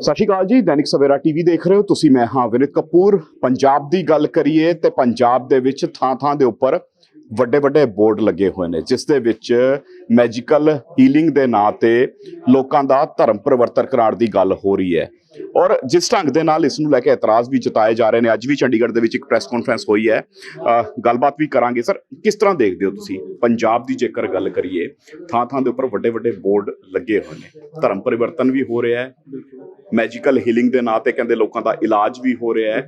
ਸਤਿ ਸ਼੍ਰੀ ਅਕਾਲ ਜੀ, ਦੈਨਿਕ ਸਵੇਰਾ ਟੀਵੀ ਦੇਖ ਰਹੇ ਹੋ। ਤੁਸੀਂ ਮੈਂ ਹਾਂ ਵਿਨਿਤ ਕਪੂਰ। ਪੰਜਾਬ ਦੀ ਗੱਲ ਕਰੀਏ ਤੇ ਪੰਜਾਬ ਦੇ ਵਿੱਚ ਥਾਂ-ਥਾਂ ਦੇ ਉੱਪਰ ਵੱਡੇ ਵੱਡੇ ਬੋਰਡ ਲੱਗੇ ਹੋਏ ਨੇ, ਜਿਸ ਦੇ ਵਿੱਚ ਮੈਜੀਕਲ ਹੀਲਿੰਗ ਦੇ ਨਾਂ ਤੇ ਲੋਕਾਂ ਦਾ ਧਰਮ ਪਰਿਵਰਤਨ ਕਰਾਉਣ ਦੀ ਗੱਲ ਹੋ ਰਹੀ ਹੈ। ਔਰ ਜਿਸ ਢੰਗ ਦੇ ਨਾਲ ਇਸ ਨੂੰ ਲੈ ਕੇ ਇਤਰਾਜ਼ ਵੀ ਜਤਾਏ ਜਾ ਰਹੇ ਨੇ, ਅੱਜ ਵੀ ਚੰਡੀਗੜ੍ਹ ਦੇ ਵਿੱਚ ਇੱਕ ਪ੍ਰੈਸ ਕਾਨਫਰੰਸ ਹੋਈ ਹੈ। ਗੱਲਬਾਤ ਵੀ ਕਰਾਂਗੇ। ਸਰ, ਕਿਸ ਤਰ੍ਹਾਂ ਦੇਖਦੇ ਹੋ ਤੁਸੀਂ ਪੰਜਾਬ ਦੀ ਜੇਕਰ ਗੱਲ ਕਰੀਏ ਥਾਂ ਥਾਂ ਦੇ ਉੱਪਰ ਵੱਡੇ ਵੱਡੇ ਬੋਰਡ ਲੱਗੇ ਹੋਏ ਨੇ, ਧਰਮ ਪਰਿਵਰਤਨ ਵੀ ਹੋ ਰਿਹਾ ਹੈ ਮੈਜੀਕਲ ਹੀਲਿੰਗ ਦੇ ਨਾਂ ਤੇ ਕਹਿੰਦੇ ਲੋਕਾਂ ਦਾ ਇਲਾਜ ਵੀ ਹੋ ਰਿਹਾ ਹੈ।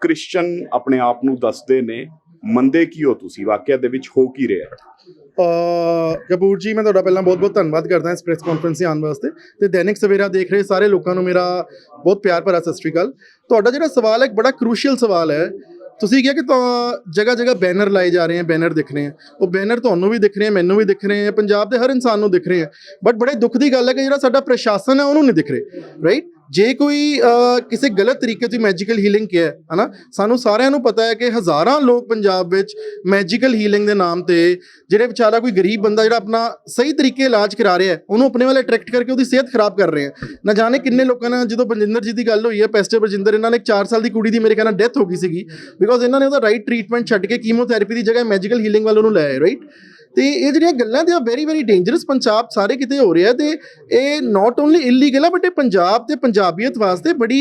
ਕ੍ਰਿਸਚੀਅਨ ਆਪਣੇ ਆਪ ਨੂੰ ਦੱਸਦੇ ਨੇ ਮੰਦੇ ਕੀ ਹੋ ਤੁਸੀਂ? ਵਾਕਿਆ ਦੇ ਵਿੱਚ ਹੋ ਕੀ ਰਿਹਾ? ਕਪੂਰ ਜੀ, ਮੈਂ ਤੁਹਾਡਾ ਪਹਿਲਾਂ ਬਹੁਤ-ਬਹੁਤ ਧੰਨਵਾਦ ਕਰਦਾ ਇਸ ਪ੍ਰੈਸ ਕਾਨਫਰੰਸ 'ਤੇ ਆਉਣ ਵਾਸਤੇ। ਤੇ ਦੈਨਿਕ ਸਵੇਰਾ ਦੇਖ ਰਹੇ ਸਾਰੇ ਲੋਕਾਂ ਨੂੰ ਮੇਰਾ ਬਹੁਤ ਪਿਆਰ ਭਰਾ ਸਤਿ ਸ਼੍ਰੀ ਅਕਾਲ। ਤੁਹਾਡਾ ਜਿਹੜਾ ਸਵਾਲ ਹੈ, ਇੱਕ ਬੜਾ ਕ੍ਰੂਸ਼ੀਅਲ ਸਵਾਲ ਹੈ। ਤੁਸੀਂ ਕਿਹਾ ਕਿ ਜਗ੍ਹਾ ਜਗ੍ਹਾ ਬੈਨਰ ਲਾਏ ਜਾ ਰਹੇ ਹਨ ਬੈਨਰ ਦਿਖ ਰਹੇ ਹਨ ਉਹ ਬੈਨਰ ਤੁਹਾਨੂੰ ਵੀ ਦਿਖ ਰਹੇ ਹਨ ਮੈਨੂੰ ਵੀ ਦਿਖ ਰਹੇ ਹਨ ਪੰਜਾਬ ਦੇ ਹਰ ਇਨਸਾਨ ਨੂੰ ਦਿਖ ਰਹੇ ਹਨ ਬਟ ਬੜੇ ਦੁੱਖ ਦੀ ਗੱਲ ਹੈ ਕਿ ਜਿਹੜਾ ਸਾਡਾ ਪ੍ਰਸ਼ਾਸਨ ਹੈ, ਉਹਨੂੰ ਨਹੀਂ ਦਿਖ ਰਹੇ ਰਾਈਟ ਜੇ ਕੋਈ ਕਿਸੇ ਗਲਤ ਤਰੀਕੇ ਤੋਂ ਮੈਜੀਕਲ ਹੀਲਿੰਗ ਕਿਹਾ ਹੈ, ਹਨਾ? ਸਾਨੂੰ ਸਾਰਿਆਂ ਨੂੰ ਪਤਾ ਹੈ ਕਿ ਹਜ਼ਾਰਾਂ ਲੋਕ ਪੰਜਾਬ ਵਿੱਚ ਮੈਜੀਕਲ ਹੀਲਿੰਗ ਦੇ ਨਾਮ ਤੇ ਜਿਹੜੇ ਵਿਚਾਰਾ ਕੋਈ ਗਰੀਬ ਬੰਦਾ ਜਿਹੜਾ ਆਪਣਾ ਸਹੀ ਤਰੀਕੇ ਇਲਾਜ ਕਰਾ ਰਿਹਾ ਹੈ, ਉਹਨੂੰ ਆਪਣੇ ਵੱਲ ਅਟਰੈਕਟ ਕਰਕੇ ਉਹਦੀ ਸਿਹਤ ਖਰਾਬ ਕਰ ਰਹੇ ਹੈ। ਨਾ ਜਾਣੇ ਕਿੰਨੇ ਲੋਕਾਂ ਨਾਲ ਜਦੋਂ ਬਲਜਿੰਦਰ ਜੀ ਦੀ ਗੱਲ ਹੋਈ ਹੈ ਪੈਸਟਰ ਬਲਜਿੰਦਰ, ਇਹਨਾਂ ਨੇ ਇੱਕ 4 ਸਾਲ ਦੀ ਕੁੜੀ ਦੀ ਮੇਰੇ ਖਿਆਲ ਨਾਲ ਡੈਥ ਹੋ ਗਈ ਸੀਗੀ ਬਿਕੋਜ਼ ਇਹਨਾਂ ਨੇ ਉਹਦਾ ਰਾਈਟ ਟ੍ਰੀਟਮੈਂਟ ਛੱਡ ਕੇ ਕੀਮੋਥੈਰੇਪੀ ਦੀ ਜਗ੍ਹਾ ਮੈਜੀਕਲ ਹੀਲਿੰਗ ਵੱਲ ਉਹਨੂੰ ਲੈ ਰਾਈਟ ਤੇ ਇਹ ਜਿਹੜੀਆਂ ਗੱਲਾਂ ਤੇ ਆ ਵੈਰੀ ਵੈਰੀ ਡੇਂਜਰਸ ਪੰਜਾਬ ਸਾਰੇ ਕਿਤੇ ਹੋ ਰਿਹਾ ਤੇ ਇਹ ਨਾਟ ਓਨਲੀ ਇਲੀਗਲ ਆ ਬਟ ਇਹ ਪੰਜਾਬ ਤੇ ਪੰਜਾਬੀਅਤ ਵਾਸਤੇ ਬੜੀ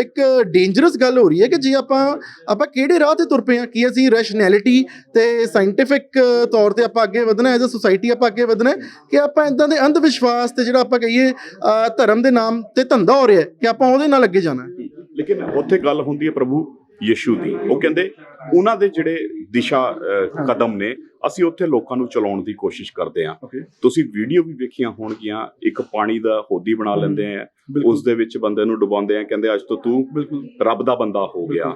ਇੱਕ ਡੇਂਜਰਸ ਗੱਲ ਹੋ ਰਹੀ ਹੈ ਕਿ ਜੇ ਆਪਾਂ ਆਪਾਂ ਕਿਹੜੇ ਰਾਹ ਤੇ ਤੁਰ ਪਏ ਆ ਕੀ ਅਸੀਂ ਰੈਸ਼ਨੈਲਿਟੀ ਤੇ ਸਾਇੰਟਿਫਿਕ ਤੌਰ ਤੇ ਆਪਾਂ ਅੱਗੇ ਵਧਣਾ ਐਜ਼ ਅ ਸੋਸਾਇਟੀ ਆਪਾਂ ਅੱਗੇ ਵਧਣਾ ਕਿ ਆਪਾਂ ਇਦਾਂ ਦੇ ਅੰਧ ਵਿਸ਼ਵਾਸ ਤੇ ਜਿਹੜਾ ਆਪਾਂ ਕਹੀਏ ਧਰਮ ਦੇ ਨਾਮ ਤੇ ਧੰਦਾ ਹੋ ਰਿਹਾ ਕਿ ਆਪਾਂ ਉਹਦੇ ਨਾਲ ਅੱਗੇ ਜਾਣਾ ਲੇਕਿਨ ਉੱਥੇ ਗੱਲ ਹੁੰਦੀ ਹੈ ਪ੍ਰਭੂ ਯਿਸੂ ਦੀ। ਉਹ ਕਹਿੰਦੇ ਉਹਨਾਂ ਦੇ ਜਿਹੜੇ ਦਿਸ਼ਾ ਕਦਮ ਨੇ ਅਸੀਂ ਉੱਥੇ ਲੋਕਾਂ ਨੂੰ ਚਲਾਉਣ ਦੀ ਕੋਸ਼ਿਸ਼ ਕਰਦੇ ਹਾਂ। ਓਕੇ ਤੁਸੀਂ ਵੀਡੀਓ ਵੀ ਵੇਖੀਆਂ ਹੋਣਗੀਆਂ ਇੱਕ ਪਾਣੀ ਦਾ ਹੋਦੀ ਬਣਾ ਲੈਂਦੇ ਆ ਉਸ ਦੇ ਵਿੱਚ ਬੰਦੇ ਨੂੰ ਡੁਬਾਉਂਦੇ ਆ ਕਹਿੰਦੇ ਅੱਜ ਤੋਂ ਤੂੰ ਰੱਬ ਦਾ ਬੰਦਾ ਹੋ ਗਿਆ।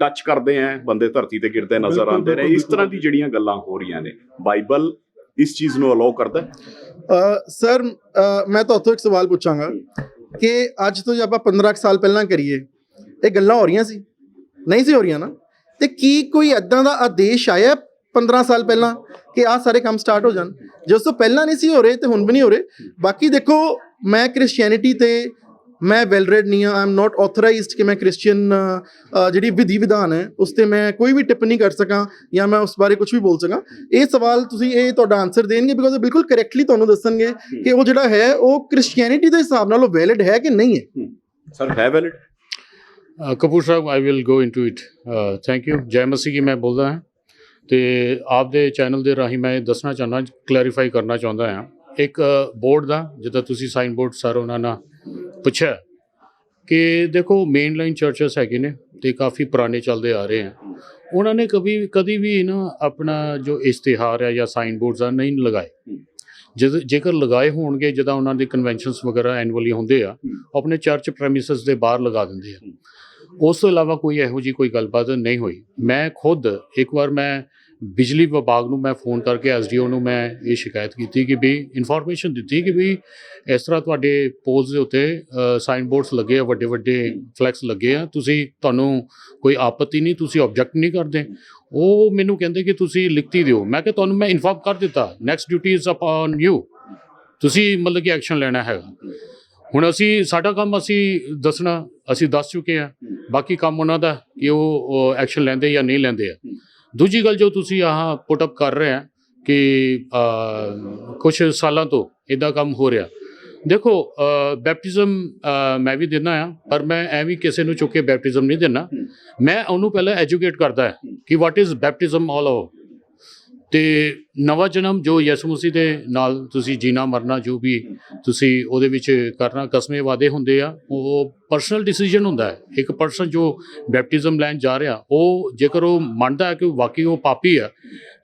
ਟੱਚ ਕਰਦੇ ਆ ਬੰਦੇ ਧਰਤੀ ਤੇ ਗਿਰਦੇ ਨਜ਼ਰ ਆਉਂਦੇ ਨੇ। ਇਸ ਤਰ੍ਹਾਂ ਦੀ ਜਿਹੜੀਆਂ ਗੱਲਾਂ ਹੋ ਰਹੀਆਂ ਨੇ ਬਾਈਬਲ ਇਸ ਚੀਜ਼ ਨੂੰ ਅਲਾਉ ਕਰਦਾ? ਸਰ ਮੈਂ ਤੁਹਾਡੇ ਇੱਕ ਸਵਾਲ ਪੁੱਛਾਂਗਾ ਕਿ ਅੱਜ ਤੋਂ ਜੇ ਆਪਾਂ 15 ਕੁ ਸਾਲ ਪਹਿਲਾਂ ਕਰੀਏ ਇਹ ਗੱਲਾਂ ਹੋ ਰਹੀਆਂ ਸੀ? ਨਹੀਂ ਸੀ ਹੋ ਰਹੀਆਂ ਨਾ? ਤੇ ਕੀ ਕੋਈ ਐਦਾਂ ਦਾ ਆਦੇਸ਼ ਆਇਆ 15 ਸਾਲ ਪਹਿਲਾਂ ਕਿ ਆਹ ਸਾਰੇ ਕੰਮ ਸਟਾਰਟ ਹੋ ਜਾਣ? ਜੇ ਉਸ ਤੋਂ ਪਹਿਲਾਂ ਨਹੀਂ ਸੀ ਹੋ ਰਹੇ ਤੇ ਹੁਣ ਵੀ ਨਹੀਂ ਹੋ ਰਹੇ। ਬਾਕੀ ਦੇਖੋ, ਮੈਂ ਕ੍ਰਿਸਚੀਅਨਿਟੀ ਤੇ ਮੈਂ ਵੈਲ ਰੈਡ ਨਹੀਂ ਆ ਆਮ ਨਾਟ ਆਥੋਰਾਈਜ਼ਡ ਕਿ ਮੈਂ ਕ੍ਰਿਸਚੀਅਨ ਜਿਹੜੀ ਵਿਧੀ ਵਿਧਾਨ ਹੈ, ਉਸ ਤੇ ਮੈਂ ਕੋਈ ਵੀ ਟਿੱਪਣੀ ਕਰ ਸਕਾਂ ਜਾਂ ਮੈਂ ਉਸ ਬਾਰੇ ਕੁਝ ਵੀ ਬੋਲ ਸਕਾਂ। ਇਹ ਸਵਾਲ ਤੁਸੀਂ, ਇਹ ਤੁਹਾਡਾ ਆਨਸਰ ਦੇਣਗੇ ਬਿਕੋਜ਼ ਉਹ ਬਿਲਕੁਲ ਕਰੈਕਟਲੀ ਤੁਹਾਨੂੰ ਦੱਸਣਗੇ ਕਿ ਉਹ ਜਿਹੜਾ ਹੈ, ਉਹ ਕ੍ਰਿਸਚੀਅਨਿਟੀ ਦੇ ਹਿਸਾਬ ਨਾਲ ਉਹ ਵੈਲਿਡ ਹੈ ਕਿ ਨਹੀਂ ਹੈ। ਸਰ ਹੈ valid Kapoor sahib I will go into it thank you ਜੈ ਮਸੀਹ ਕੀ ਮੈਂ ਬੋਲਦਾ ਹਾਂ। ਤੇ ਆਪ ਦੇ ਚੈਨਲ ਦੇ ਰਾਹੀਂ ਮੈਂ ਦੱਸਣਾ ਚਾਹੁੰਦਾ ਕਲੈਰੀਫਾਈ ਕਰਨਾ ਚਾਹੁੰਦਾ ਹਾਂ। ਇੱਕ ਬੋਰਡ ਦਾ ਜਿੱਦਾਂ ਤੁਸੀਂ ਸਾਈਨ ਬੋਰਡ ਸਰ ਉਹਨਾਂ ਨਾਲ ਪੁੱਛਿਆ ਕਿ ਦੇਖੋ ਮੇਨ ਲਾਈਨ ਚਰਚਸ ਹੈਗੇ ਨੇ ਤੇ ਕਾਫੀ ਪੁਰਾਣੇ ਚੱਲਦੇ ਆ ਰਹੇ ਆ। ਉਹਨਾਂ ਨੇ ਕभी ਕਦੀ ਵੀ ਨਾ ਆਪਣਾ ਜੋ ਇਸ਼ਤਿਹਾਰ ਹੈ ਜਾਂ ਸਾਈਨ ਬੋਰਡਸ ਆ ਨਹੀਂ ਲਗਾਏ। ਜਦ ਜੇਕਰ ਲਗਾਏ ਹੋਣਗੇ ਜਦੋਂ ਉਹਨਾਂ ਦੇ ਕਨਵੈਨਸ਼ਨਸ ਵਗੈਰਾ ਐਨੂਅਲੀ ਹੁੰਦੇ ਆ ਆਪਣੇ ਚਰਚ ਪ੍ਰੈਮਿਸਸ ਦੇ ਬਾਹਰ ਲਗਾ ਦਿੰਦੇ ਆ। ਉਸ ਤੋਂ ਇਲਾਵਾ ਕੋਈ ਇਹੋ ਜੀ ਕੋਈ ਗੱਲਬਾਤ ਨਹੀਂ ਹੋਈ। ਮੈਂ ਖੁਦ ਇੱਕ ਵਾਰ ਮੈਂ ਬਿਜਲੀ ਵਿਭਾਗ ਨੂੰ ਮੈਂ ਫੋਨ ਕਰਕੇ ਐਸਡੀਓ ਨੂੰ ਮੈਂ ਇਹ ਸ਼ਿਕਾਇਤ ਕੀਤੀ ਕਿ ਵੀ ਇਨਫੋਰਮੇਸ਼ਨ ਦਿੱਤੀ ਕਿ ਵੀ ਇਸ ਤਰ੍ਹਾਂ ਤੁਹਾਡੇ ਪੋਲਸ ਦੇ ਉੱਤੇ ਸਾਈਨ ਬੋਰਡਸ ਲੱਗੇ ਆ, ਵੱਡੇ ਵੱਡੇ ਫਲੈਕਸ ਲੱਗੇ ਆ। ਤੁਸੀਂ, ਤੁਹਾਨੂੰ ਕੋਈ ਆਪত্তি ਨਹੀਂ, ਤੁਸੀਂ ਆਬਜੈਕਟ ਨਹੀਂ ਕਰਦੇ। ਉਹ ਮੈਨੂੰ ਕਹਿੰਦੇ ਕਿ ਤੁਸੀਂ ਲਿਖਤੀ ਦਿਓ। ਮੈਂ ਕਿ ਤੁਹਾਨੂੰ ਮੈਂ ਇਨਫੋਰਮ ਕਰ ਦਿੱਤਾ। Next duty is upon you ਤੁਸੀਂ ਮਤਲਬ ਕਿ ਐਕਸ਼ਨ ਲੈਣਾ ਹੈਗਾ। ਹੁਣ ਅਸੀਂ, ਸਾਡਾ ਕੰਮ ਅਸੀਂ ਦੱਸਣਾ, ਅਸੀਂ ਦੱਸ ਚੁੱਕੇ ਆ ਬਾਕੀ ਕੰਮ ਉਹਨਾਂ ਦਾ, ਕਿ ਉਹ ਐਕਸ਼ਨ ਲੈਂਦੇ ਜਾਂ ਨਹੀਂ ਲੈਂਦੇ ਆ। ਦੂਜੀ ਗੱਲ ਜੋ ਤੁਸੀਂ ਆਹ ਪੁੱਟ ਅਪ ਕਰ ਰਹੇ ਆ, ਕਿ ਕੁਝ ਸਾਲਾਂ ਤੋਂ ਇਦਾਂ ਕੰਮ ਹੋ ਰਿਹਾ। ਦੇਖੋ ਬੈਪਟਿਜ਼ਮ ਮੈਂ ਵੀ ਦਿੰਦਾ ਆ ਪਰ ਮੈਂ ਐਵੇਂ ਕਿਸੇ ਨੂੰ ਚੁੱਕ ਕੇ ਬੈਪਟਿਜ਼ਮ ਨਹੀਂ ਦਿੰਦਾ ਮੈਂ ਉਹਨੂੰ ਪਹਿਲਾਂ ਐਜੂਕੇਟ ਕਰਦਾ ਕਿ what is baptism all over ਤੇ ਨਵਾਂ ਜਨਮ ਜੋ ਯਿਸੂ ਮਸੀਹ ਦੇ ਨਾਲ ਤੁਸੀਂ ਜੀਣਾ, ਮਰਨਾ, ਜੋ ਵੀ ਤੁਸੀਂ ਉਹਦੇ ਵਿੱਚ ਕਰਨਾ, ਕਸਮੇ ਵਾਦੇ ਹੁੰਦੇ ਆ, ਉਹ ਪਰਸਨਲ ਡਿਸੀਜਨ ਹੁੰਦਾ ਹੈ। ਇੱਕ ਪਰਸਨ ਜੋ ਬੈਪਟਿਜ਼ਮ ਲੈਣ ਜਾ ਰਿਹਾ, ਉਹ ਜੇਕਰ ਉਹ ਮੰਨਦਾ ਹੈ ਕਿ ਵਾਕਈ ਉਹ ਪਾਪੀ ਆ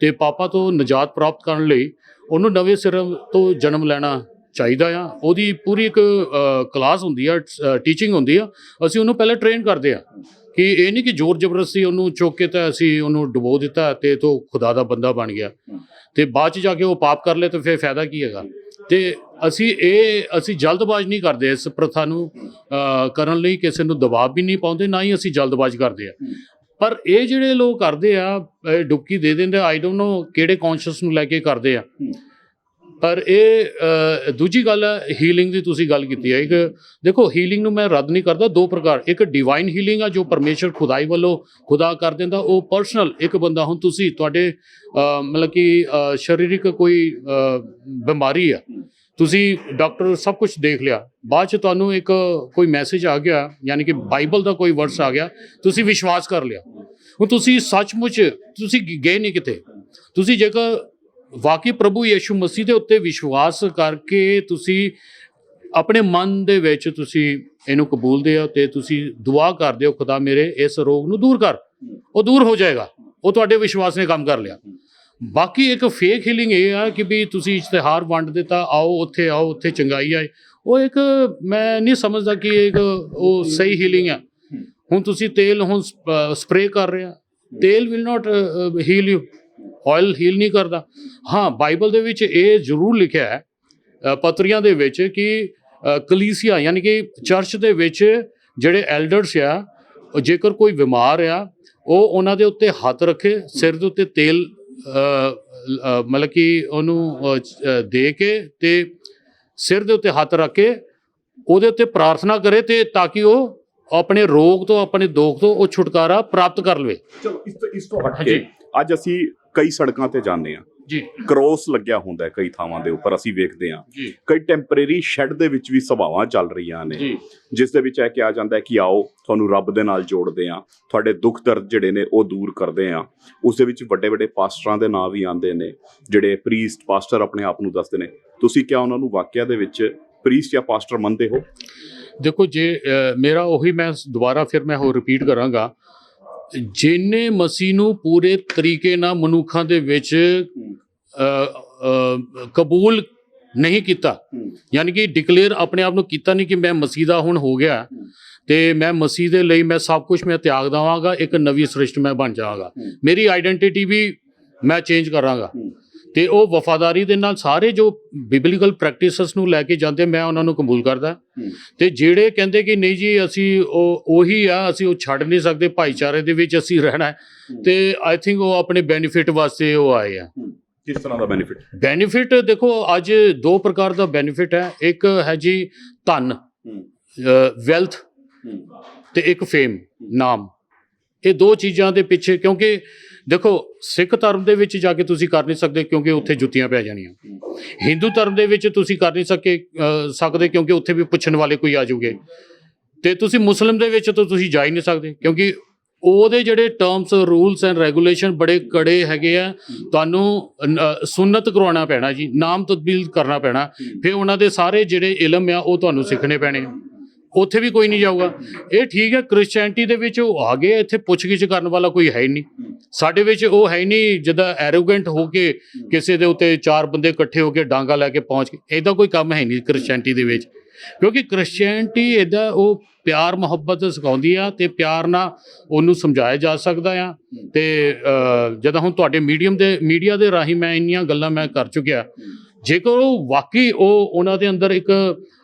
ਤੇ ਪਾਪਾ ਤੋਂ ਨਜਾਤ ਪ੍ਰਾਪਤ ਕਰਨ ਲਈ ਉਹਨੂੰ ਨਵੇਂ ਸਿਰੇ ਤੋਂ ਜਨਮ ਲੈਣਾ ਚਾਹੀਦਾ ਆ। ਉਹਦੀ ਪੂਰੀ ਇੱਕ ਕਲਾਸ ਹੁੰਦੀ ਆ ਟੀਚਿੰਗ ਹੁੰਦੀ ਆ। ਅਸੀਂ ਉਹਨੂੰ ਪਹਿਲਾਂ ਟ੍ਰੇਨ ਕਰਦੇ ਆ। ਕਿ ਇਹ ਨਹੀਂ ਕਿ ਜ਼ੋਰ ਜ਼ਬਰਦਸਤੀ ਉਹਨੂੰ ਚੁੱਕ ਕੇ ਤਾਂ ਅਸੀਂ ਉਹਨੂੰ ਡੁਬੋ ਦਿੱਤਾ ਤੇ ਤੋਂ ਖੁਦਾ ਦਾ ਬੰਦਾ ਬਣ ਗਿਆ। ਤੇ ਬਾਅਦ ਚ ਜਾ ਕੇ ਉਹ ਪਾਪ ਕਰ ਲੇ ਤਾਂ ਫਿਰ ਫਾਇਦਾ ਕੀ ਹੈਗਾ? ਤੇ ਅਸੀਂ ਇਹ ਅਸੀਂ ਜਲਦਬਾਜ਼ ਨਹੀਂ ਕਰਦੇ ਇਸ ਪ੍ਰਥਾ ਨੂੰ ਕਰਨ ਲਈ ਕਿਸੇ ਨੂੰ ਦਬਾਅ ਵੀ ਨਹੀਂ ਪਾਉਂਦੇ ਨਾ ਹੀ ਅਸੀਂ ਜਲਦਬਾਜ਼ ਕਰਦੇ ਆ। ਪਰ ਇਹ ਜਿਹੜੇ ਲੋਕ ਕਰਦੇ ਆ ਡੁਬਕੀ ਦੇ ਦਿੰਦੇ ਆਈ ਡੋਨਟ ਨੋ ਕਿਹੜੇ ਕੌਨਸ਼ੀਅਸ ਨੂੰ ਲੈ ਕੇ ਕਰਦੇ ਆ। ਪਰ ਇਹ ਦੂਜੀ ਗੱਲ ਹੈ ਹੀਲਿੰਗ ਦੀ ਤੁਸੀਂ ਗੱਲ ਕੀਤੀ ਹੈ। ਇੱਕ ਦੇਖੋ ਹੀਲਿੰਗ ਨੂੰ ਮੈਂ ਰੱਦ ਨਹੀਂ ਕਰਦਾ ਦੋ ਪ੍ਰਕਾਰ। ਇੱਕ ਡਿਵਾਈਨ ਹੀਲਿੰਗ ਆ ਜੋ ਪਰਮੇਸ਼ਰ ਖੁਦਾਈ ਵੱਲੋਂ ਖੁਦਾ ਕਰ ਦਿੰਦਾ ਉਹ ਪਰਸਨਲ ਇੱਕ ਬੰਦਾ। ਹੁਣ ਤੁਸੀਂ ਤੁਹਾਡੇ ਮਤਲਬ ਕਿ ਅ, ਸਰੀਰਕ ਕੋਈ ਬਿਮਾਰੀ ਆ ਤੁਸੀਂ ਡਾਕਟਰ ਸਭ ਕੁਝ ਦੇਖ ਲਿਆ। ਬਾਅਦ ਚ ਤੁਹਾਨੂੰ ਇੱਕ ਕੋਈ ਮੈਸੇਜ ਆ ਗਿਆ ਯਾਨੀ ਕਿ ਬਾਈਬਲ ਦਾ ਕੋਈ ਵਰਸ ਆ ਗਿਆ ਤੁਸੀਂ ਵਿਸ਼ਵਾਸ ਕਰ ਲਿਆ। ਹੁਣ ਤੁਸੀਂ ਸੱਚਮੁੱਚ ਤੁਸੀਂ ਗਏ ਨਹੀਂ ਕਿਤੇ। ਤੁਸੀਂ ਜੇਕਰ ਵਾਕਈ ਪ੍ਰਭੂ ਯੇਸ਼ੂ ਮਸੀਹ ਦੇ ਉੱਤੇ ਵਿਸ਼ਵਾਸ ਕਰਕੇ ਤੁਸੀਂ ਆਪਣੇ ਮਨ ਦੇ ਵਿੱਚ ਤੁਸੀਂ ਇਹਨੂੰ ਕਬੂਲਦੇ ਹੋ ਤੇ ਤੁਸੀਂ ਦੁਆ ਕਰਦੇ ਹੋ, ਖੁਦਾ ਮੇਰੇ ਇਸ ਰੋਗ ਨੂੰ ਦੂਰ ਕਰ। ਉਹ ਦੂਰ ਹੋ ਜਾਏਗਾ। ਉਹ ਤੁਹਾਡੇ ਵਿਸ਼ਵਾਸ ਨੇ ਕੰਮ ਕਰ ਲਿਆ। ਬਾਕੀ ਇੱਕ ਫੇਕ ਹੀਲਿੰਗ ਇਹ ਆ ਕਿ ਵੀ ਤੁਸੀਂ ਇਸ਼ਤਿਹਾਰ ਵੰਡ ਦਿੱਤਾ, ਆਓ ਉੱਥੇ ਆਓ ਉੱਥੇ ਚੰਗਾਈ ਆਏ। ਉਹ ਇੱਕ ਮੈਂ ਨਹੀਂ ਸਮਝਦਾ ਕਿ ਇੱਕ ਉਹ ਸਹੀ ਹੀਲਿੰਗ ਆ। ਹੁਣ ਤੁਸੀਂ ਤੇਲ ਹੁਣ ਸਪਰੇਅ ਕਰ ਰਹੇ ਆ। ਤੇਲ will not heal you oil heal ਨਹੀਂ ਕਰਦਾ ਹਾਂ ਬਾਈਬਲ ਦੇ ਵਿੱਚ ਇਹ ਜ਼ਰੂਰ ਲਿਖਿਆ ਹੈ ਪਤਰੀਆਂ ਦੇ ਵਿੱਚ ਕਿ ਕਲੀਸਿਆ ਯਾਨੀ ਕਿ ਚਰਚ ਦੇ ਵਿੱਚ ਜਿਹੜੇ ਐਲਡਰਸ ਆ ਜੇਕਰ ਕੋਈ ਬਿਮਾਰ ਆ ਉਹ ਉਹਨਾਂ ਦੇ ਉੱਤੇ ਹੱਥ ਰੱਖੇ ਸਿਰ ਦੇ ਉੱਤੇ ਤੇਲ ਮਤਲਬ ਕਿ ਉਹਨੂੰ ਦੇ ਕੇ ਤੇ ਸਿਰ ਦੇ ਉੱਤੇ ਹੱਥ ਰੱਖ ਕੇ ਉਹਦੇ ਉੱਤੇ ਪ੍ਰਾਰਥਨਾ ਕਰੇ ਤੇ ਤਾਂ ਕਿ ਉਹ ਆਪਣੇ ਰੋਗ ਤੋਂ ਆਪਣੇ ਦੁੱਖ ਤੋਂ ਉਹ ਛੁਟਕਾਰਾ ਪ੍ਰਾਪਤ ਕਰ ਲਵੇ ਚਲੋ ਇਸ ਤੋਂ ਇਸ ਤੋਂ ਹਟ। ਕੇ ਅੱਜ ਅਸੀਂ ਕਈ ਸੜਕਾਂ ਤੇ ਜਾਂਦੇ ਆ ਜੀ। ਕ੍ਰੋਸ ਲੱਗਿਆ ਹੁੰਦਾ ਹੈ ਕਈ ਥਾਵਾਂ ਦੇ ਉੱਪਰ ਅਸੀਂ ਵੇਖਦੇ ਆ ਕਈ ਟੈਂਪਰੇਰੀ ਸ਼ੈੱਡ ਦੇ ਵਿੱਚ ਵੀ ਸਭਾਵਾਂ ਚੱਲ ਰਹੀਆਂ ਨੇ। ਜਿਸ ਦੇ ਵਿੱਚ ਇਹ ਕਿਹਾ ਜਾਂਦਾ ਹੈ ਕਿ ਆਓ ਤੁਹਾਨੂੰ ਰੱਬ ਦੇ ਨਾਲ ਜੋੜਦੇ ਆ ਤੁਹਾਡੇ ਦੁੱਖ ਦਰਦ ਜਿਹੜੇ ਨੇ ਉਹ ਦੂਰ ਕਰਦੇ ਆ ਉਸ ਦੇ ਵਿੱਚ ਵੱਡੇ ਵੱਡੇ ਪਾਸਟਰਾਂ ਦੇ ਨਾਂ ਵੀ ਆਉਂਦੇ ਨੇ ਜਿਹੜੇ ਪ੍ਰੀਸਟ ਪਾਸਟਰ ਆਪਣੇ ਆਪ ਨੂੰ ਦੱਸਦੇ ਨੇ। ਤੁਸੀਂ ਕਿਹਾ ਉਹਨਾਂ ਨੂੰ ਵਾਕਿਆ ਦੇ ਵਿੱਚ ਪ੍ਰੀਸਟ ਜਾਂ ਪਾਸਟਰ ਮੰਨਦੇ ਹੋ? ਦੇਖੋ ਜੇ ਮੇਰਾ ਉਹੀ ਮੈਂ ਦੁਬਾਰਾ ਫਿਰ ਮੈਂ ਹੋਰ ਰਿਪੀਟ ਕਰਾਂਗਾ। ਜਿਨੇ ਮਸੀਹ ਨੂੰ ਪੂਰੇ ਤਰੀਕੇ ਨਾਲ ਮਨੁੱਖਾਂ ਦੇ ਵਿੱਚ ਕਬੂਲ ਨਹੀਂ ਕੀਤਾ, ਯਾਨੀ ਕਿ ਡਿਕਲੇਅਰ ਆਪਣੇ ਆਪ ਨੂੰ ਕੀਤਾ ਨਹੀਂ ਕਿ ਮੈਂ ਮਸੀਹ ਦਾ ਹੁਣ ਹੋ ਗਿਆ, ਤੇ ਮੈਂ ਮਸੀਹ ਦੇ ਲਈ ਮੈਂ ਸਭ ਕੁਝ ਮੈਂ ਤਿਆਗ ਦਵਾਂਗਾ, ਇੱਕ ਨਵੀਂ ਸ੍ਰਿਸ਼ਟ ਮੈਂ ਬਣ ਜਾਵਾਂਗਾ। ਮੇਰੀ ਆਇਡੈਂਟੀਟੀ ਵੀ ਮੈਂ ਚੇਂਜ ਕਰਾਂਗਾ। ਤੇ ਉਹ ਵਫਾਦਾਰੀ ਦੇ ਨਾਲ ਸਾਰੇ ਜੋ ਬਿਬਲੀਕਲ ਪ੍ਰੈਕਟਿਸਸ ਨੂੰ ਲੈ ਕੇ ਜਾਂਦੇ ਮੈਂ ਉਹਨਾਂ ਨੂੰ ਕਬੂਲ ਕਰਦਾ। ਤੇ ਜਿਹੜੇ ਕਹਿੰਦੇ ਕਿ ਨਹੀਂ ਜੀ ਅਸੀਂ ਉਹ ਉਹੀ ਆ ਅਸੀਂ ਉਹ ਛੱਡ ਨਹੀਂ ਸਕਦੇ ਭਾਈਚਾਰੇ ਦੇ ਵਿੱਚ ਅਸੀਂ ਰਹਿਣਾ ਤੇ ਆਈ ਥਿੰਕ ਉਹ ਆਪਣੇ ਬੈਨੀਫਿਟ ਵਾਸਤੇ ਉਹ ਆਏ ਆ। ਕਿਸ ਤਰ੍ਹਾਂ ਦਾ ਬੈਨੀਫਿਟ ਬੈਨੀਫਿਟ ਦੇਖੋ ਅੱਜ ਦੋ ਪ੍ਰਕਾਰ ਦਾ ਬੈਨੀਫਿਟ ਹੈ। ਇੱਕ ਹੈ ਜੀ ਧਨ ਵੈਲਥ ਤੇ ਇੱਕ ਫੇਮ ਨਾਮ। ਇਹ ਦੋ ਚੀਜ਼ਾਂ ਦੇ ਪਿੱਛੇ ਕਿਉਂਕਿ ਦੇਖੋ ਸਿੱਖ ਧਰਮ ਦੇ ਵਿੱਚ ਜਾ ਕੇ ਤੁਸੀਂ ਕਰ ਨਹੀਂ ਸਕਦੇ ਕਿਉਂਕਿ ਉੱਥੇ ਜੁੱਤੀਆਂ ਪੈ ਜਾਣੀਆਂ। ਹਿੰਦੂ ਧਰਮ ਦੇ ਵਿੱਚ ਤੁਸੀਂ ਕਰ ਨਹੀਂ ਸਕੇ ਸਕਦੇ ਕਿਉਂਕਿ ਉੱਥੇ ਵੀ ਪੁੱਛਣ ਵਾਲੇ ਕੋਈ ਆ ਜੂਗੇ ਤੇ ਤੁਸੀਂ ਮੁਸਲਿਮ ਦੇ ਵਿੱਚ ਤਾਂ ਤੁਸੀਂ ਜਾ ਹੀ ਨਹੀਂ ਸਕਦੇ ਕਿਉਂਕਿ ਉਹਦੇ ਜਿਹੜੇ ਟਰਮਸ ਰੂਲਸ ਐਂਡ ਰੈਗੂਲੇਸ਼ਨ ਬੜੇ ਕੜੇ ਹੈਗੇ ਆ ਤੁਹਾਨੂੰ ਅ, ਸੁਨਨਤ ਕਰਵਾਉਣਾ ਪੈਣਾ ਜੀ ਨਾਮ ਤਬਦੀਲ ਕਰਨਾ ਪੈਣਾ। ਫਿਰ ਉਹਨਾਂ ਦੇ ਸਾਰੇ ਜਿਹੜੇ ਇਲਮ ਆ ਉਹ ਤੁਹਾਨੂੰ ਸਿੱਖਣੇ ਪੈਣੇ ਆ। ਉੱਥੇ ਵੀ ਕੋਈ ਨਹੀਂ ਜਾਊਗਾ। ਇਹ ਠੀਕ ਹੈ ਕ੍ਰਿਸਚੀਅਨਟੀ ਦੇ ਵਿੱਚ ਉਹ ਆ ਗਏ ਇੱਥੇ ਪੁੱਛਗਿੱਛ ਕਰਨ ਵਾਲਾ ਕੋਈ ਹੈ ਹੀ ਨਹੀਂ। ਸਾਡੇ ਵਿੱਚ ਉਹ ਹੈ ਹੀ ਨਹੀਂ ਜਿੱਦਾਂ ਐਰੋਗੈਂਟ ਹੋ ਕੇ ਕਿਸੇ ਦੇ ਉੱਤੇ ਚਾਰ ਬੰਦੇ ਇਕੱਠੇ ਹੋ ਕੇ ਡਾਂਗਾ ਲੈ ਕੇ ਪਹੁੰਚ ਕੇ ਇਹਦਾ ਕੋਈ ਕੰਮ ਹੈ ਨਹੀਂ ਕ੍ਰਿਸਚੀਅਨਟੀ ਦੇ ਵਿੱਚ। ਕਿਉਂਕਿ ਕ੍ਰਿਸਚੀਅਨਟੀ ਇਹਦਾ ਉਹ ਪਿਆਰ ਮੁਹੱਬਤ ਸਿਖਾਉਂਦੀ ਆ ਤੇ ਪਿਆਰ ਨਾਲ ਉਹਨੂੰ ਸਮਝਾਇਆ ਜਾ ਸਕਦਾ ਆ। ਤੇ ਅ, ਜਦੋਂ ਹੁਣ ਤੁਹਾਡੇ ਮੀਡੀਅਮ ਦੇ ਮੀਡੀਆ ਦੇ ਰਾਹੀਂ ਮੈਂ ਇੰਨੀਆਂ ਗੱਲਾਂ ਮੈਂ ਕਰ ਚੁੱਕਿਆ। ਜੇਕਰ ਉਹ ਵਾਕਈ ਉਹ ਉਹਨਾਂ ਦੇ ਅੰਦਰ ਇੱਕ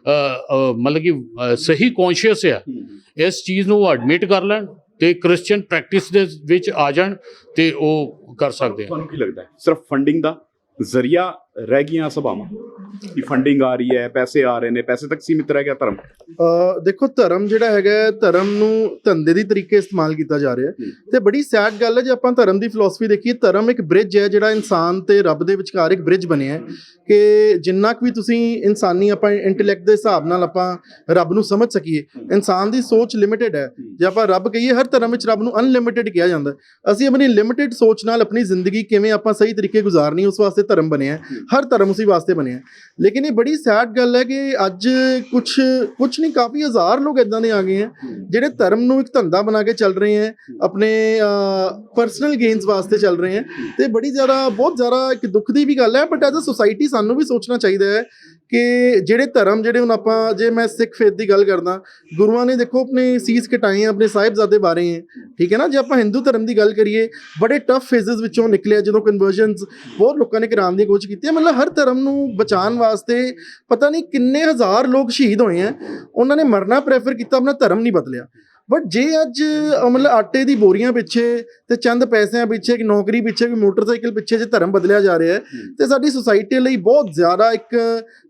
ਮਤਲਬ ਕਿ ਸਹੀ ਕੌਨਸ਼ੀਅਸ ਆ। ਇਸ ਚੀਜ਼ ਨੂੰ ਐਡਮਿਟ ਕਰ ਲੈਣ ਤੇ ਕ੍ਰਿਸਚੀਅਨ ਪ੍ਰੈਕਟਿਸ ਦੇ ਵਿੱਚ ਆ ਜਾਣ ਤੇ ਉਹ ਕਰ ਸਕਦੇ ਆ। ਤੁਹਾਨੂੰ ਕੀ ਲੱਗਦਾ ਹੈ? ਸਿਰਫ ਫੰਡਿੰਗ ਦਾ ਜ਼ਰੀਆ ਰਹਿ ਗਈਆਂ ਸਭਾਵਾਂ? ਕਿ ਫੰਡਿੰਗ ਆ ਰਹੀ ਹੈ ਪੈਸੇ ਆ ਰਹੇ ਨੇ ਪੈਸੇ ਤੱਕ ਸੀਮਿਤ ਰਹਿ ਗਿਆ ਧਰਮ? ਦੇਖੋ ਧਰਮ ਜਿਹੜਾ ਹੈਗਾ ਧਰਮ ਨੂੰ ਧੰਦੇ ਦੀ ਤਰੀਕੇ ਇਸਤੇਮਾਲ ਕੀਤਾ ਜਾ ਰਿਹਾ ਤੇ ਬੜੀ ਸੈਡ ਗੱਲ ਹੈ ਜੇ ਆਪਾਂ ਧਰਮ ਦੀ ਫਿਲਾਸਫੀ ਦੇਖੀਏ ਧਰਮ ਇੱਕ ਬ੍ਰਿਜ ਹੈ ਜਿਹੜਾ ਇਨਸਾਨ ਤੇ ਰੱਬ ਦੇ ਵਿਚਕਾਰ ਇੱਕ ਬ੍ਰਿਜ ਬਣਿਆ ਹੈ ਕਿ ਜਿੰਨਾ ਕੁ ਵੀ ਤੁਸੀਂ ਇਨਸਾਨੀ ਆਪਾਂ ਇੰਟੈਲੈਕਟ ਦੇ ਹਿਸਾਬ ਨਾਲ ਆਪਾਂ ਰੱਬ ਨੂੰ ਸਮਝ ਸਕੀਏ ਇਨਸਾਨ ਦੀ ਸੋਚ ਲਿਮਿਟਿਡ ਹੈ ਜੇ ਆਪਾਂ ਰੱਬ ਕਹੀਏ ਹਰ ਧਰਮ ਵਿੱਚ ਰੱਬ ਨੂੰ ਅਨਲਿਮਿਟਿਡ ਕਿਹਾ ਜਾਂਦਾ। ਅਸੀਂ ਆਪਣੀ ਲਿਮਿਟਿਡ ਸੋਚ ਨਾਲ ਆਪਣੀ ਜ਼ਿੰਦਗੀ ਕਿਵੇਂ ਆਪਾਂ ਸਹੀ ਤਰੀਕੇ ਗੁਜ਼ਾਰਨੀ ਉਸ ਵਾਸਤੇ ਧਰਮ ਬਣਿਆ ਹੈ। ਹਰ ਧਰਮ ਉਸੇ ਵਾਸਤੇ ਬਣਿਆ ਹੈ। ਲੇਕਿਨ ਇਹ ਬੜੀ ਸੈਡ ਗੱਲ ਹੈ ਕਿ ਅੱਜ ਕੁਝ ਕੁਝ ਨਹੀਂ ਕਾਫੀ ਹਜ਼ਾਰ ਲੋਕ ਇਦਾਂ ਦੇ ਆ ਗਏ ਹੈ ਜਿਹੜੇ ਧਰਮ ਨੂੰ ਇੱਕ ਧੰਦਾ ਬਣਾ ਕੇ ਚੱਲ ਰਹੇ ਹੈ ਆਪਣੇ ਪਰਸਨਲ ਗੇਨਸ ਵਾਸਤੇ ਚੱਲ ਰਹੇ ਹੈ। ਤੇ ਬੜੀ ਜ਼ਿਆਦਾ ਬਹੁਤ ਜ਼ਿਆਦਾ ਇੱਕ ਦੁੱਖ ਦੀ ਵੀ ਗੱਲ ਹੈ ਬਟ ਐਜ਼ ਅ ਸੋਸਾਇਟੀ ਸਾਨੂੰ ਵੀ ਸੋਚਣਾ ਚਾਹੀਦਾ ਹੈ ਕਿ ਜਿਹੜੇ ਧਰਮ ਜਿਹੜੇ ਹੁਣ ਆਪਾਂ, ਜੇ ਮੈਂ ਸਿੱਖ ਫੇਥ ਦੀ ਗੱਲ ਕਰਦਾ, ਗੁਰੂਆਂ ਨੇ ਦੇਖੋ ਆਪਣੇ ਸੀਸ ਕਟਾਏ ਆ, ਆਪਣੇ ਸਾਹਿਬਜ਼ਾਦੇ ਬਾਰੇ ਹੈ ਠੀਕ ਹੈ ਨਾ? ਜੇ ਆਪਾਂ ਹਿੰਦੂ ਧਰਮ ਦੀ ਗੱਲ ਕਰੀਏ, ਬੜੇ ਟਫ ਫੇਜ਼ਸ ਵਿੱਚੋਂ ਨਿਕਲਿਆ ਜਦੋਂ ਕਨਵਰਜਨਸ ਬਹੁਤ ਲੋਕਾਂ ਨੇ ਕਰਾਉਣ ਦੀ ਕੋਸ਼ਿਸ਼ ਕੀਤੀ ਹੈ। ਮਤਲਬ ਹਰ ਧਰਮ ਨੂੰ ਬਚਾਉਣ ਵਾਸਤੇ ਪਤਾ ਨਹੀਂ ਕਿੰਨੇ ਹਜ਼ਾਰ ਲੋਕ ਸ਼ਹੀਦ ਹੋਏ ਆ। ਉਹਨਾਂ ਨੇ ਮਰਨਾ ਪ੍ਰੈਫਰ ਕੀਤਾ, ਆਪਣਾ ਧਰਮ ਨਹੀਂ ਬਦਲਿਆ। ਬਟ ਜੇ ਅੱਜ ਮਤਲਬ ਆਟੇ ਦੀ ਬੋਰੀਆਂ ਪਿੱਛੇ ਤੇ ਚੰਦ ਪੈਸਿਆਂ ਪਿੱਛੇ ਇੱਕ ਨੌਕਰੀ ਪਿੱਛੇ ਕੋਈ ਮੋਟਰਸਾਈਕਲ ਪਿੱਛੇ ਜੇ ਧਰਮ ਬਦਲਿਆ ਜਾ ਰਿਹਾ ਹੈ। ਤੇ ਸਾਡੀ ਸੁਸਾਇਟੀ ਲਈ ਬਹੁਤ ਜ਼ਿਆਦਾ ਇੱਕ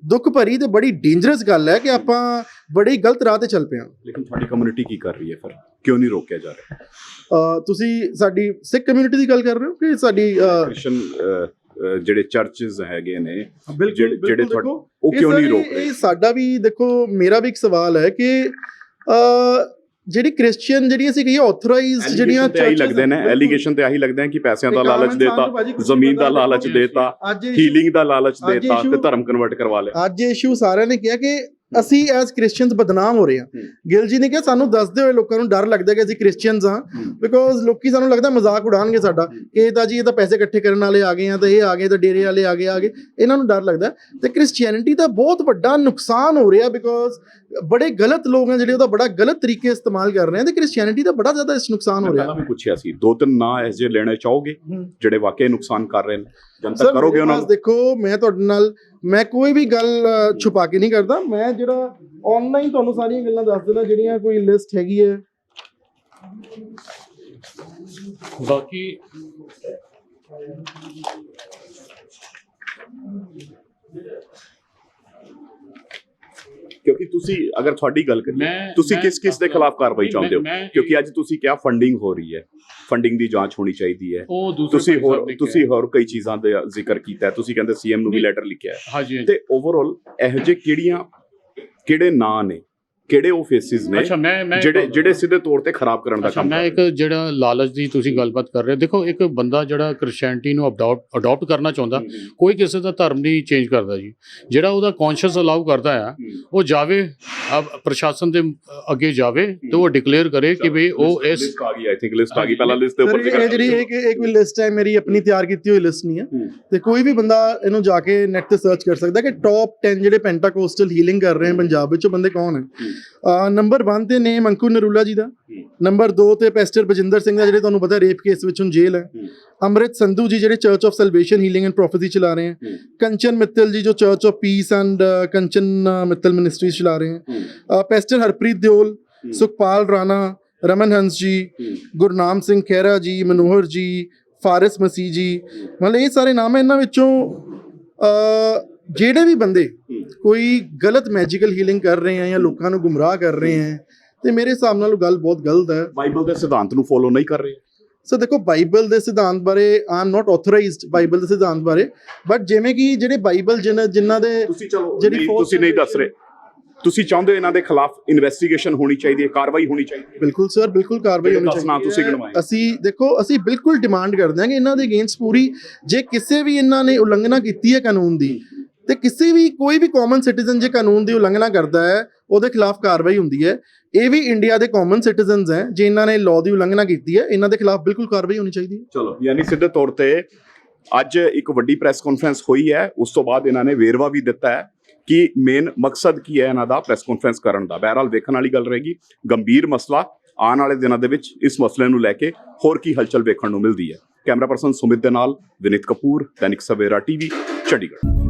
ਦੁੱਖ ਭਰੀ ਤੇ ਬੜੀ ਡੇਂਜਰਸ ਗੱਲ ਹੈ ਕਿ ਆਪਾਂ ਬੜੀ ਗਲਤ ਰਾਹ ਤੇ ਚੱਲ ਪਏ ਹਾਂ ਲੇਕਿਨ ਤੁਹਾਡੀ ਕਮਿਊਨਿਟੀ ਕੀ ਕਰ ਰਹੀ ਹੈ ਫਿਰ? ਕਿਉਂ ਨਹੀਂ ਰੋਕਿਆ ਜਾ ਰਿਹਾ? ਤੁਸੀਂ ਸਾਡੀ ਸਿੱਖ ਕਮਿਊਨਿਟੀ ਦੀ ਗੱਲ ਕਰ ਰਹੇ ਹੋ ਕਿ ਸਾਡੀ ਕ੍ਰਿਸ਼ਨ ਜਿਹੜੇ ਚਰਚਸ ਹੈਗੇ ਨੇ ਜਿਹੜੇ- ਉਹ ਕਿਉਂ ਨਹੀਂ ਰੋਕ ਰਹੇ? ਇਹ ਸਾਡਾ ਵੀ ਦੇਖੋ ਮੇਰਾ ਵੀ ਇੱਕ ਸਵਾਲ ਹੈ ਕਿ ਜਿਹੜੀ ਕ੍ਰਿਸਚੀਅਨ ਜਿਹੜੀ ਅਸੀਂ ਕਹੀਏ ਆਥੋਰਾਈਜ਼ਡ ਜਿਹੜੀਆਂ ਤੇ ਆਹੀ ਲੱਗਦੇ ਨੇ। ਐਲੀਗੇਸ਼ਨ ਤੇ ਆਹੀ ਲੱਗਦੇ ਨੇ ਕਿ ਪੈਸਿਆਂ ਦਾ ਲਾਲਚ ਦੇਤਾ ਜ਼ਮੀਨ ਦਾ ਲਾਲਚ। ਦੇਤਾ ਹੀਲਿੰਗ ਦਾ ਲਾਲਚ ਦੇਤਾ ਤੇ ਧਰਮ ਕਨਵਰਟ ਕਰਵਾ ਲਿਆ ਅੱਜ ਇਸ਼ੂ ਸਾਰਿਆਂ ਨੇ ਕਿਹਾ ਕਿ ਅਸੀਂ ਐਜ਼ ਕ੍ਰਿਸਚੀਅਨਸ ਬਦਨਾਮ ਹੋ ਰਹੇ ਹਾਂ। ਗਿਲ ਜੀ ਨੇ ਕਿਹਾ ਸਾਨੂੰ ਦੱਸਦੇ ਹੋਏ ਲੋਕਾਂ ਨੂੰ ਡਰ ਲੱਗਦਾ ਕਿ ਅਸੀਂ ਕ੍ਰਿਸਚੀਅਨਸ ਹਾਂ। ਬਿਕੋਜ਼ ਲੋਕੀ ਸਾਨੂੰ ਲੱਗਦਾ ਮਜ਼ਾਕ ਉਡਾਣਗੇ ਸਾਡਾ। ਕਿ ਇਹ ਤਾਂ ਜੀ ਇਹ ਤਾਂ ਪੈਸੇ ਇਕੱਠੇ ਕਰਨ ਵਾਲੇ ਆ ਗਏ ਆ ਤਾਂ ਇਹ ਆ ਗਏ ਤਾਂ ਡੇਰੇ ਵਾਲੇ ਆ ਗਏ ਆ ਗਏ। ਇਹਨਾਂ ਨੂੰ ਡਰ ਲੱਗਦਾ। ਤੇ ਕ੍ਰਿਸਚੀਅਨਿਟੀ ਦਾ ਬਹੁਤ ਵੱਡਾ ਨੁਕਸਾਨ ਹੋ ਰਿਹਾ ਬਿਕੋਜ਼ ਬੜੇ ਗਲਤ ਲੋਕ ਆ ਜਿਹੜੇ ਉਹਦਾ ਬੜਾ ਗਲਤ ਤਰੀਕੇ ਇਸਤੇਮਾਲ ਕਰ ਰਹੇ ਆ ਤੇ ਕ੍ਰਿਸਚੀਅਨਿਟੀ ਦਾ ਬੜਾ ਜ਼ਿਆਦਾ ਇਸ ਨੁਕਸਾਨ ਮੈਂ ਹੋ ਰਿਹਾ। ਪਹਿਲਾਂ ਵੀ ਪੁੱਛਿਆ ਸੀ ਦੋ ਤਿੰਨ ਨਾਂ ਇਹ ਜਿਹੇ ਲੈਣੇ ਚਾਹੋਗੇ। ਜਿਹੜੇ ਵਾਕਈ ਨੁਕਸਾਨ ਕਰ ਰਹੇ ਨੇ? ਜਨਤਕ ਕਰੋਗੇ ਉਹਨਾਂ ਨੂੰ? ਦੇਖੋ ਮੈਂ ਤੁਹਾਡੇ ਨਾਲ ਮੈਂ ਕੋਈ ਵੀ ਗੱਲ ਛੁਪਾ ਕੇ ਨਹੀਂ ਕਰਦਾ। ਮੈਂ ਜਿਹੜਾ ਆਨਲਾਈਨ ਤੁਹਾਨੂੰ ਸਾਰੀਆਂ ਗੱਲਾਂ ਦੱਸ ਦੇਣਾ ਜਿਹੜੀਆਂ ਕੋਈ ਲਿਸਟ ਹੈਗੀ ਹੈ। ਬਾਕੀ ਕਿਉਂਕਿ ਤੁਸੀਂ ਅਗਰ ਤੁਹਾਡੀ ਗੱਲ ਕਰੀਏ ਤੁਸੀਂ ਕਿਸ ਕਿਸ ਦੇ ਖਿਲਾਫ ਕਾਰਵਾਈ ਚਾਹੁੰਦੇ ਹੋ ਕਿਉਂਕਿ ਅੱਜ ਤੁਸੀਂ ਕਿਹਾ ਫੰਡਿੰਗ ਹੋ ਰਹੀ ਹੈ ਫੰਡਿੰਗ ਦੀ ਜਾਂਚ ਹੋਣੀ ਚਾਹੀਦੀ ਹੈ ਤੁਸੀਂ ਹੋਰ ਤੁਸੀਂ। ਹੋਰ ਕਈ ਚੀਜ਼ਾਂ ਦੇ ਜ਼ਿਕਰ ਕੀਤਾ ਤੁਸੀਂ ਕਹਿੰਦੇ ਸੀਐਮ ਨੂੰ ਵੀ। ਲੈਟਰ ਲਿਖਿਆ ਹੈ। ਤੇ ਓਵਰਆਲ ਇਹੋ ਜਿਹੇ ਕਿਹੜੀਆਂ ਕਿਹੜੇ ਨਾਂ ਨੇ ਕਿਹੜੇ ਉਹ ਫੇਸਿਸ ਨੇ ਅੱਛਾ ਮੈਂ ਮੈਂ ਜਿਹੜੇ ਜਿਹੜੇ ਸਿੱਧੇ ਤੌਰ ਤੇ ਖਰਾਬ ਕਰਨ ਦਾ ਅੱਛਾ ਕੰਮ ਮੈਂ ਕਰ ਇੱਕ ਜਿਹੜਾ ਲਾਲਚ ਦੀ ਤੁਸੀਂ ਗੱਲਬਾਤ ਕਰ ਰਹੇ ਹੋ। ਦੇਖੋ ਇੱਕ ਬੰਦਾ ਜਿਹੜਾ ਕ੍ਰਿਸਚੀਅਨਿਟੀ ਨੂੰ ਅਡਾਪਟ ਅਡਾਪਟ ਕਰਨਾ ਚਾਹੁੰਦਾ। ਕੋਈ ਕਿਸੇ ਦਾ ਧਰਮ ਨਹੀਂ ਚੇਂਜ ਕਰਦਾ ਜੀ। ਜਿਹੜਾ ਉਹਦਾ ਕੌਨਸ਼ੀਅਸ ਅਲਾਉ ਕਰਦਾ ਆ ਉਹ ਜਾਵੇ ਪ੍ਰਸ਼ਾਸਨ ਦੇ ਅੱਗੇ ਜਾਵੇ ਤੇ ਉਹ ਡਿਕਲੇਅਰ ਕਰੇ ਕਿ ਵੀ ਉਹ ਇਸ ਲਿਸਟ ਆ ਗਈ ਆਈ ਥਿੰਕ ਲਿਸਟ ਆ ਗਈ। ਪਹਿਲਾਂ ਲਿਸਟ ਦੇ ਉੱਪਰ ਇਹ ਜਿਹੜੀ ਇੱਕ ਇੱਕ ਵੀ ਲਿਸਟ ਹੈ ਮੇਰੀ ਆਪਣੀ ਤਿਆਰ ਕੀਤੀ ਹੋਈ ਲਿਸਟ ਨਹੀਂ ਹੈ। ਹੂੰ। ਤੇ ਕੋਈ ਵੀ ਬੰਦਾ ਇਹਨੂੰ ਜਾ ਕੇ ਨੈਟ ਤੇ ਸਰਚ ਕਰ ਸਕਦਾ ਕਿ ਟੌਪ 10 ਜਿਹੜੇ ਪੈਂਟਾਕੋਸਟਲ ਹੀਲਿੰਗ ਕਰ ਰਹੇ ਹਨ ਪੰਜਾਬ ਵਿੱਚ ਉਹ ਬੰਦੇ ਕੌਣ ਹੈ। ਨੰਬਰ 1 ਤੇ ਨੇਮ ਅੰਕੁਰ ਨਰੂਲਾ ਜੀ ਦਾ। ਨੰਬਰ 2 ਤੇ ਪੈਸਟਰ ਬਜਿੰਦਰ ਸਿੰਘ ਦਾ ਜਿਹੜੇ ਤੁਹਾਨੂੰ ਪਤਾ ਰੇਪ ਕੇਸ ਵਿੱਚ ਹੁਣ ਜੇਲ੍ਹ ਹੈ। ਅੰਮ੍ਰਿਤ ਸੰਧੂ ਜੀ ਜਿਹੜੇ church of salvation healing and prophecy ਚਲਾ ਰਹੇ ਹਨ ਹੂੰ। ਕੰਚਨ ਮਿੱਤਲ ਜੀ ਜੋ church of peace and Kanchan Mittal ministries ਚਲਾ ਰਹੇ ਹਨ ਪੈਸਟਰ ਹਰਪ੍ਰੀਤ ਦਿਓਲ। ਸੁਖਪਾਲ ਰਾਣਾ ਰਮਨ ਹੰਸ ਜੀ। ਗੁਰਨਾਮ ਸਿੰਘ ਖਹਿਰਾ ਜੀ ਮਨੋਹਰ ਜੀ ਫਾਰਿਸ ਮਸੀਹ ਜੀ ਮਤਲਬ ਇਹ ਸਾਰੇ ਨਾਮ ਹੈ ਇਹਨਾਂ ਵਿੱਚੋਂ ਜਿਹੜੇ ਵੀ ਬੰਦੇ। ਕੋਈ ਗਲਤ ਮੈਜੀਕਲ ਹੀਲਿੰਗ ਕਰ ਰਹੇ ਆ ਜਾਂ ਲੋਕਾਂ ਨੂੰ ਗੁੰਮਰਾਹ ਕਰ ਰਹੇ ਆ ਤੇ ਮੇਰੇ ਹਿਸਾਬ ਨਾਲ ਉਹ ਗੱਲ ਬਹੁਤ ਗਲਤ ਹੈ ਬਾਈਬਲ ਦੇ ਸਿਧਾਂਤ ਨੂੰ ਫੋਲੋ ਨਹੀਂ ਕਰ ਰਹੇ ਸੋ ਦੇਖੋ ਬਾਈਬਲ ਦੇ ਸਿਧਾਂਤ ਬਾਰੇ I am not authorised Bible ਦੇ ਸਿਧਾਂਤ ਬਾਰੇ ਬਟ ਜਿਵੇਂ ਕਿ ਜਿਹੜੇ ਬਾਈਬਲ ਜਿਨ੍ਹਾਂ ਦੇ ਤੁਸੀਂ ਚਲੋ ਤੁਸੀਂ ਨਹੀਂ ਦੱਸ ਰਹੇ ਤੁਸੀਂ ਚਾਹੁੰਦੇ ਹੋ ਇਹਨਾਂ ਦੇ ਖਿਲਾਫ ਇਨਵੈਸਟੀਗੇਸ਼ਨ ਹੋਣੀ ਚਾਹੀਦੀ ਹੈ ਕਾਰਵਾਈ ਹੋਣੀ ਚਾਹੀਦੀ ਹੈ ਬਿਲਕੁਲ ਸਰ ਬਿਲਕੁਲ ਕਾਰਵਾਈ ਹੋਣੀ ਚਾਹੀਦੀ ਤੁਸੀਂ। ਗਿਣਵਾਏ। ਅਸੀਂ ਦੇਖੋ ਅਸੀਂ ਬਿਲਕੁਲ ਡਿਮਾਂਡ ਕਰਦੇ ਹਾਂ ਕਿ ਇਹਨਾਂ ਦੇ ਅਗੇਂਸਟ ਪੂਰੀ ਜੇ ਕਿਸੇ ਵੀ ਇਹਨਾਂ ਨੇ ਉਲੰਘਣਾ ਕੀਤੀ ਹੈ ਕਾਨੂੰਨ ਦੀ ਤੇ ਕਿਸੇ ਵੀ, ਕੋਈ ਵੀ ਕਾਮਨ ਸਿਟੀਜ਼ਨ ਜੇ ਕਾਨੂੰਨ ਦੀ ਉਲੰਘਣਾ ਕਰਦਾ ਹੈ, ਉਹਦੇ ਖਿਲਾਫ ਕਾਰਵਾਈ ਹੁੰਦੀ ਹੈ। ਇਹ ਵੀ ਇੰਡੀਆ ਦੇ ਕਾਮਨ ਸਿਟੀਜ਼ਨਸ ਹੈ, ਜੇ ਇਹਨਾਂ ਨੇ ਲਾਅ ਦੀ ਉਲੰਘਣਾ ਕੀਤੀ ਹੈ, ਇਹਨਾਂ ਦੇ ਖਿਲਾਫ ਬਿਲਕੁਲ ਕਾਰਵਾਈ ਹੋਣੀ ਚਾਹੀਦੀ ਹੈ। ਚਲੋ, ਯਾਨੀ ਸਿੱਧੇ ਤੌਰ ਤੇ ਅੱਜ ਇੱਕ ਵੱਡੀ ਪ੍ਰੈਸ ਕਾਨਫਰੰਸ ਹੋਈ ਹੈ, ਉਸ ਤੋਂ ਬਾਅਦ ਇਹਨਾਂ ਨੇ ਵੇਰਵਾ ਵੀ ਦਿੱਤਾ ਹੈ ਕਿ ਮੇਨ ਮਕਸਦ ਕੀ ਹੈ ਇਹਨਾਂ ਦਾ ਪ੍ਰੈਸ ਕਾਨਫਰੰਸ ਕਰਨ ਦਾ। ਬਹਿਰਾਲ ਵੇਖਣ ਵਾਲੀ ਗੱਲ ਰਹੇਗੀ, ਗੰਭੀਰ ਮਸਲਾ ਆਉਣ ਵਾਲੇ ਦਿਨਾਂ ਦੇ ਵਿੱਚ ਇਸ ਮਸਲੇ ਨੂੰ ਲੈ ਕੇ ਹੋਰ ਕੀ ਹਲਚਲ ਵੇਖਣ ਨੂੰ ਮਿਲਦੀ ਹੈ। ਕੈਮਰਾ ਪਰਸਨ ਸੁਮਿਤ ਦੇ ਨਾਲ ਵਿਨੀਤ ਕਪੂਰ, ਦੈਨਿਕ ਸਵੇਰਾ ਟੀਵੀ, ਚੰਡੀਗੜ੍ਹ।